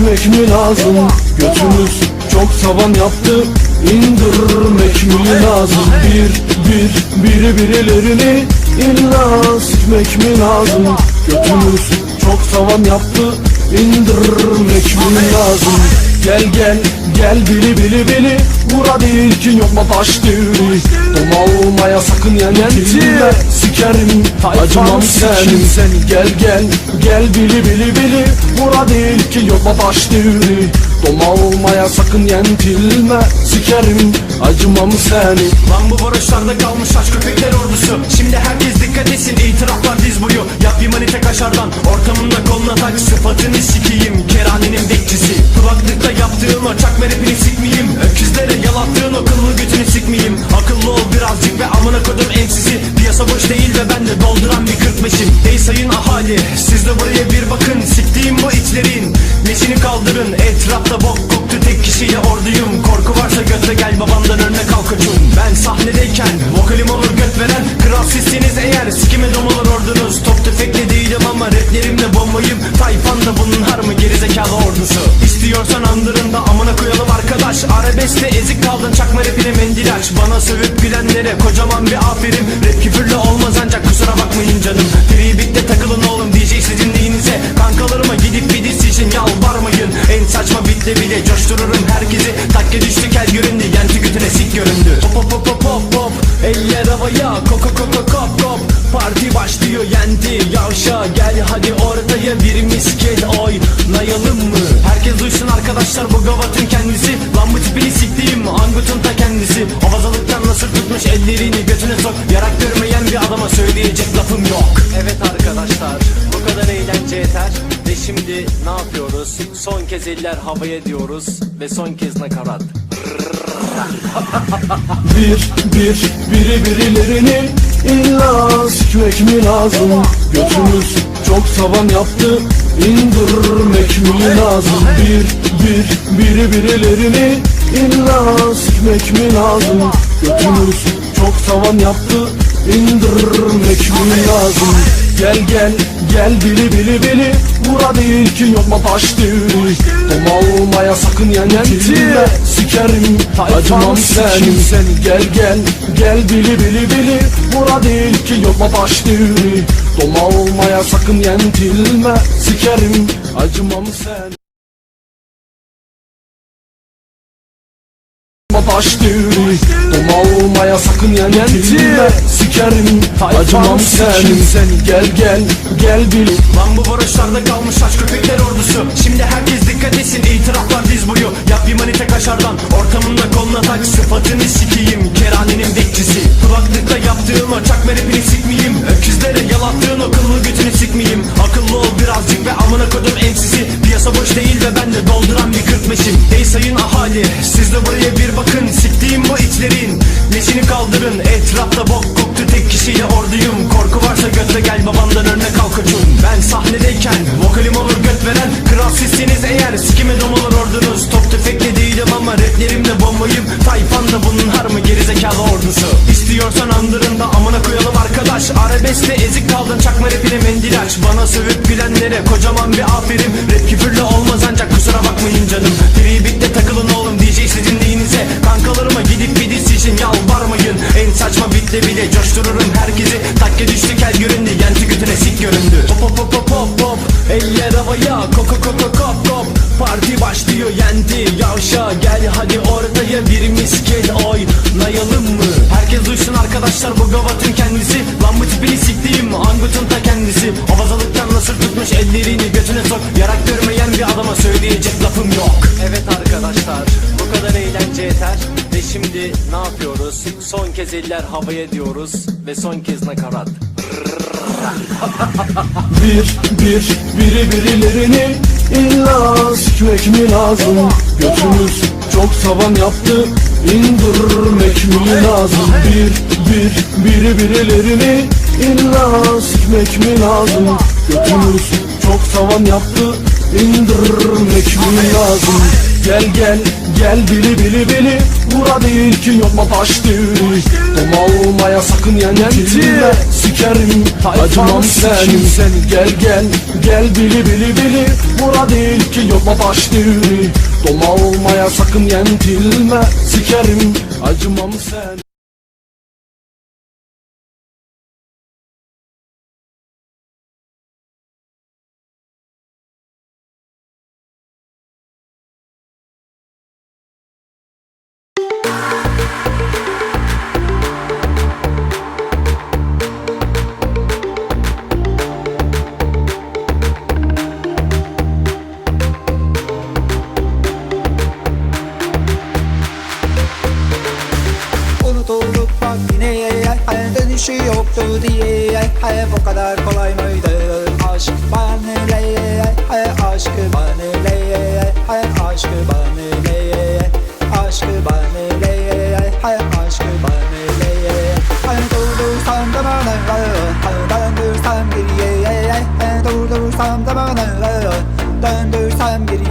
sikmek mi lazım? Götümüz çok tavan yaptı. İndirmek mi lazım? Bir bir biri birilerini illa sikmek mi lazım? Götümüz çok tavan yaptı İndirmek mi lazım? Gel gel gel bili bili bili. Vura değil ki yok mu taş devri? Dom olmaya sakın yenentilme Sikerim acımam senin. sen Gel gel gel bili bili bili. Vura değil ki yok mu taş devri? Dom olmaya sakın yentilme. Sikerim acımam seni Lan bu varoşlarda kalmış aç köpekler ordusu. Şimdi sahnedeyken vokalim olur göt veren Kral sizsiniz eğer. Sikime dom olur ordunuz Top tüfekle değilim ama raplerimle bombayım. Tayfan da bunun har mı gerizekalı ordusu. İstiyorsan andırında amına koyalım arkadaş. Arabeskte ezik kaldın çakma rapine mendil aç Bana sövüp gülenlere kocaman bir aferin. Rap küfürlü olmaz ancak kusura bakmayın canım. Freebeat'te takılın oğlum DJ sizin neyinize? Kankalarıma gidip bir için yalvarmayın Saçma bitle bile coştururum herkesi. Takke düştü kel göründü yenti götüne sik göründü. Hop hop hop hop hop hop. Eller havaya koko koko kop kop. Parti başlıyor yendi yavşa. Gel hadi ortaya bir misket oynayalım mı? Herkes duysun arkadaşlar bu gavatın şimdi ne yapıyoruz? Son kez eller havaya diyoruz ve son kez nakarat. Bir bir biri birilerini illa sikmek mi lazım Götümüz çok tavan yaptı indirmek mi lazım Bir bir biri birilerini illa sikmek mi lazım Götümüz çok tavan yaptı indirmek mi lazım Gel gel gel bili bili bili. Bura değil ki yok mu taş devri Dom olmaya sakın yenentilme Sikerim acımam senin. seni. Gel gel gel bili bili bili. Bura değil ki yok mu taş devri Dom olmaya sakın yentilme. Sikerim acımam seni Taş Dom olmaya sakın yenentilme Sikerim? Acımam senin seni Gel gel gel bil Lan bu varoşlarda kalmış aç köpekler ordusu. Şimdi herkes dikkat etsin itiraflar diz boyu. Yap bir manite kaşardan ortamında koluna tak. Sıfatını sikiyim keranenin bekçisi. Kulaklıkta yaptığın o çakma rapini sikmeyeyim. Öküzlere yalattığın o kıllı götünü sikmeyeyim. Akıllı ol birazcık ve amına kodum ensizi Piyasa boş değil ve ben de dolduran bir 45'im Ey sayın ahali siz de buraya bir neşini kaldırın Etrafta bok koktu tek kişiyle orduyum. Korku varsa götle gel babamdan önüne kalk koçum. Ben sahnedeyken vokalim olur göt veren Kral sizsiniz eğer. Sikime dom olur ordunuz Top tüfekle değilim ama raplerimle bombayım Tayfan da bunun har mı gerizekalı ordusu. İstiyorsan andırında amına koyalım arkadaş. Arabeskte ezik kaldın çakma rapine mendil aç Bana sövüp gülenlere kocaman bir aferin. Rap küfürlü olmaz ancak kusura bakmayın canım. Freebeat'te takılın oğlum DJ sizin neyinize? Kankalarıma için yalvarmayın. En saçma bitle bile coştururum herkesi. Takke düştü kel göründü yenti götüne sik göründü. Hop hop hop hop hop hop. Eller havaya koko koko kop kop. Parti başlıyor yendi yavşa. Gel hadi ortaya bir misket oynayalım mı? Herkes duysun arkadaşlar bu gavatın kendisi. Lan bu tipini Son kez eller havaya diyoruz ve son kez nakarat. Bir bir biri birilerini illa sikmek mi lazım? Götümüz çok tavan yaptı indirmek mi lazım? Bir bir biri birilerini illa sikmek mi lazım? Götümüz çok tavan yaptı indirmek mi lazım? Gel gel gel bili bili bili. Bura değil ki yolma taş değil Dom olmaya sakın yentilme Sikerim. Acımam senin. Gel gel gel bili bili bili. Bura değil ki yolma taş değil Dom olmaya sakın yentilme Sikerim. Acımam senin Hay bu kadar kolay mıydı? Aşk bana ne? Aşkı bana ne? Aşkı bana ne? Aşkı bana ne? Aşkı bana ne? Durdursam da bana Döndürsem geriye. Durdursam da bana Döndürsem geriye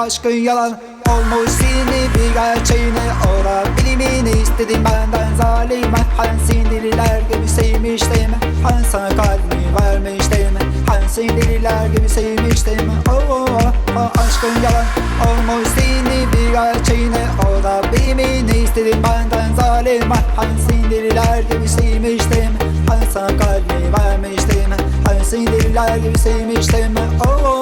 aşkın yalan Olmuş seni bir gerçeğine Ora bilimini istedim benden zalim. Han sindiriler gibi sevmiştim. Han sana kalbimi vermiştim. Han sindiriler gibi sevmiştim. Oh, oh, oh, Aşkın yalan Olmuş seni bir gerçeğine Ora bilimini istedim benden zalim. Han sindiriler gibi sevmiştim. Han sana kalbimi vermiştim. Han sindiriler gibi sevmiştim. Oh, oh, oh.